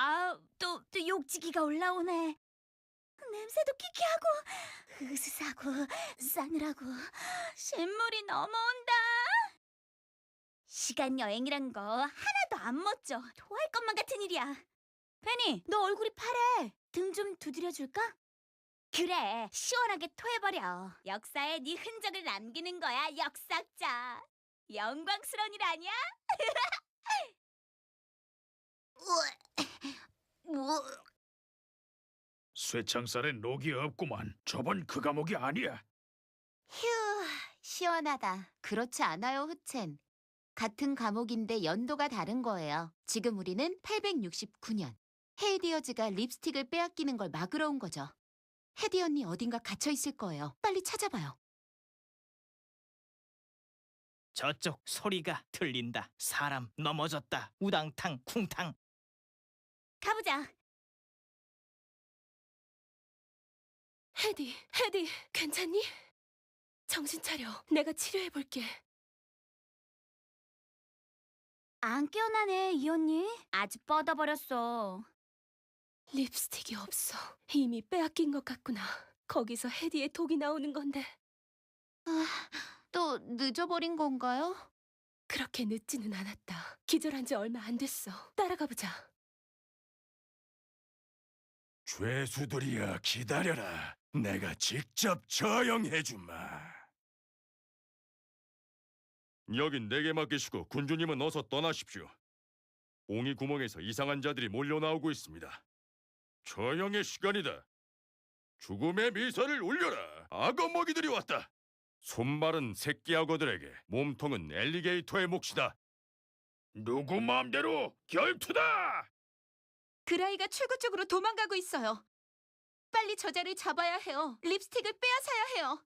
아, 또, 또 욕지기가 올라오네. 냄새도 키키하고, 으스스하고, 싸늘하고, 신물이 넘어온다. 시간 여행이란 거 하나도 안 멋져. 토할 것만 같은 일이야. 페니, 너 얼굴이 파래. 등 좀 두드려 줄까? 그래, 시원하게 토해버려. 역사에 네 흔적을 남기는 거야, 역사자. 영광스러운 일 아니야? 뭐, 쇠창살엔 녹이 없구만. 저번 그 과목이 아니야. 휴, 시원하다. 그렇지 않아요, 흐첸. 같은 과목인데 연도가 다른 거예요. 지금 우리는 869년. 헤이디어즈가 립스틱을 빼앗기는 걸 막으러 온 거죠. 헤디 언니 어딘가 갇혀 있을 거예요. 빨리 찾아봐요. 저쪽 소리가 들린다. 사람 넘어졌다. 우당탕 쿵탕. 가보자. 헤디, 헤디, 괜찮니? 정신 차려. 내가 치료해 볼게. 안 깨어나네, 이 언니. 아주 뻗어버렸어. 립스틱이 없어. 이미 빼앗긴 것 같구나. 거기서 헤디의 독이 나오는 건데 아, 또 늦어버린 건가요? 그렇게 늦지는 않았다. 기절한 지 얼마 안 됐어. 따라가 보자. 죄수들이야 기다려라. 내가 직접 처형해주마. 여긴 내게 맡기시고 군주님은 어서 떠나십시오. 옹이 구멍에서 이상한 자들이 몰려 나오고 있습니다. 처형의 시간이다. 죽음의 미사를 올려라. 악어 먹이들이 왔다. 손발은 새끼 악어들에게, 몸통은 엘리게이터의 몫이다. 누구 마음대로 결투다. 그라이가 출구 쪽으로 도망가고 있어요. 빨리 저자를 잡아야 해요. 립스틱을 빼앗아야 해요.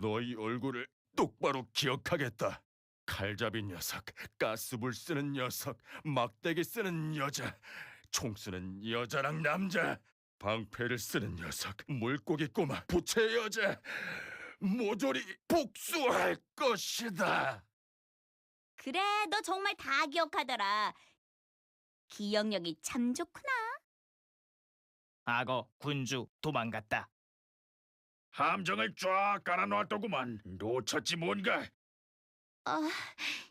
너희 얼굴을 똑바로 기억하겠다. 칼잡이 녀석, 가스불 쓰는 녀석, 막대기 쓰는 여자, 총 쓰는 여자랑 남자, 방패를 쓰는 녀석, 물고기 꼬마, 부채 여자, 모조리 복수할 것이다. 그래, 너 정말 다 기억하더라. 기억력이 참 좋구나. 악어 군주 도망갔다. 함정을 쫙 깔아놓았더구만. 놓쳤지 뭔가. 아,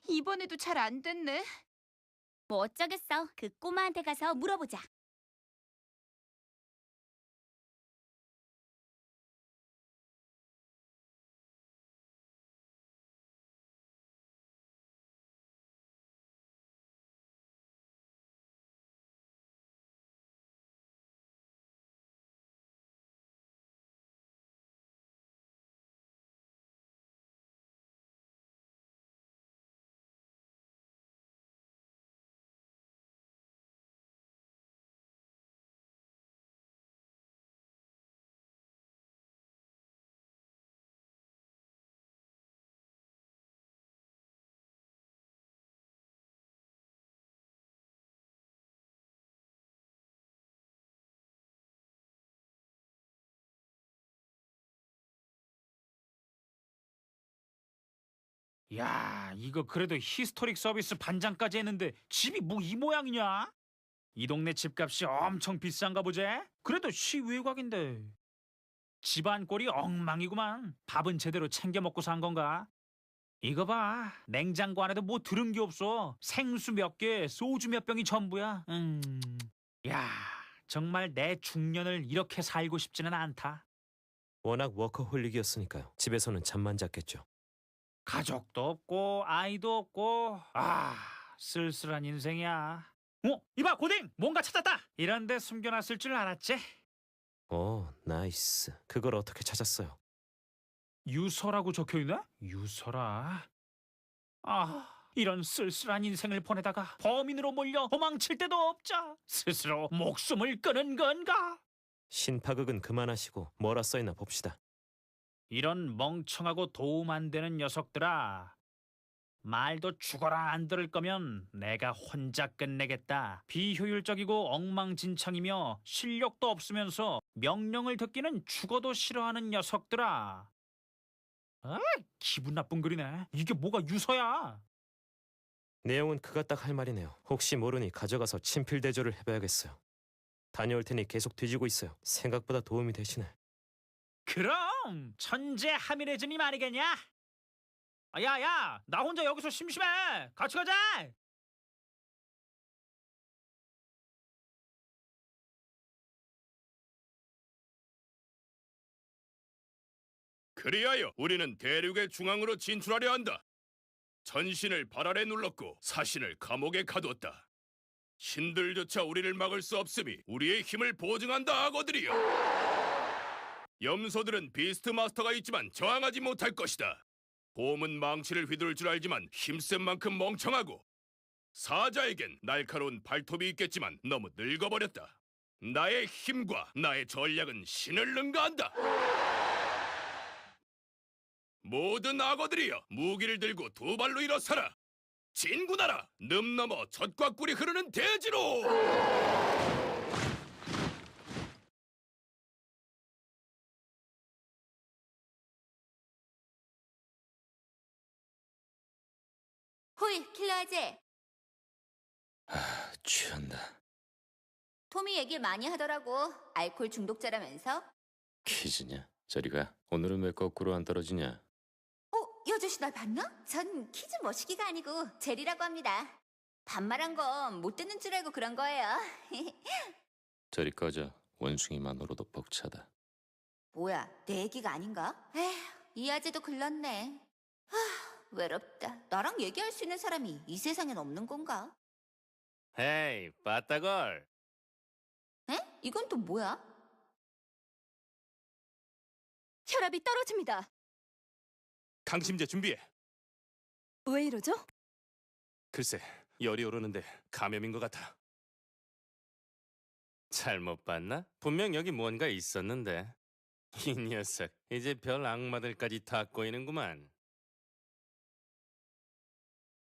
이번에도 잘 안 됐네. 뭐 어쩌겠어. 그 꼬마한테 가서 물어보자. 야, 이거 그래도 히스토릭 서비스 반장까지 했는데 집이 뭐 이 모양이냐? 이 동네 집값이 엄청 비싼가 보제? 그래도 시외곽인데. 집안 꼴이 엉망이구만. 밥은 제대로 챙겨 먹고 산 건가? 이거 봐. 냉장고 안에도 뭐 들은 게 없어. 생수 몇 개, 소주 몇 병이 전부야. 음. 야, 정말 내 중년을 이렇게 살고 싶지는 않다. 워낙 워커홀릭이었으니까요. 집에서는 잠만 잤겠죠. 가족도 없고 아이도 없고 아 쓸쓸한 인생이야. 어 이봐 고딩 뭔가 찾았다. 이런데 숨겨놨을 줄 알았지? 오, 나이스. 그걸 어떻게 찾았어요? 유서라고 적혀있네? 유서라. 아 이런 쓸쓸한 인생을 보내다가 범인으로 몰려 도망칠 데도 없자 스스로 목숨을 끊은 건가? 신파극은 그만하시고 뭐라 써있나 봅시다. 이런 멍청하고 도움 안 되는 녀석들아. 말도 죽어라 안 들을 거면 내가 혼자 끝내겠다. 비효율적이고 엉망진창이며 실력도 없으면서 명령을 듣기는 죽어도 싫어하는 녀석들아. 아, 기분 나쁜 글이네. 이게 뭐가 유서야? 내용은 그가 딱 할 말이네요. 혹시 모르니 가져가서 친필 대조를 해봐야겠어요. 다녀올 테니 계속 뒤지고 있어요. 생각보다 도움이 되시네. 그럼 천재 하미레즈님 아니겠냐? 아, 야야 나 혼자 여기서 심심해 같이 가자 그리하여 우리는 대륙의 중앙으로 진출하려 한다. 전신을 발 아래 눌렀고 사신을 감옥에 가두었다. 신들조차 우리를 막을 수 없음이 우리의 힘을 보증한다 악어들이여. 염소들은 비스트 마스터가 있지만 저항하지 못할 것이다. 곰은 망치를 휘두를 줄 알지만 힘센 만큼 멍청하고 사자에겐 날카로운 발톱이 있겠지만 너무 늙어버렸다. 나의 힘과 나의 전략은 신을 능가한다. 모든 악어들이여 무기를 들고 두 발로 일어서라 진군하라 늠 넘어 젖과 꿀이 흐르는 대지로 호이 킬러 아재. 취한다. 톰이 얘기를 많이 하더라고. 알코올 중독자라면서. 퀴즈냐? 저리가. 오늘은 왜 거꾸로 안 떨어지냐? 어, 이 아저씨 날 봤나? 전 퀴즈 머시기가 아니고 젤이라고 합니다. 반말한 건 못 듣는 줄 알고 그런 거예요. 저리 꺼져. 원숭이만으로도 벅차다. 뭐야, 내 얘기가 아닌가? 에휴, 이 아재도 글렀네. 하, 외롭다. 나랑 얘기할 수 있는 사람이 이 세상엔 없는 건가? 헤이, 빠따걸. 에? 이건 또 뭐야? 혈압이 떨어집니다. 강심제 준비해. 왜 이러죠? 글쎄, 열이 오르는데 감염인 것 같아. 잘못 봤나? 분명 여기 뭔가 있었는데. 이 녀석, 이제 별 악마들까지 다 꼬이는구만.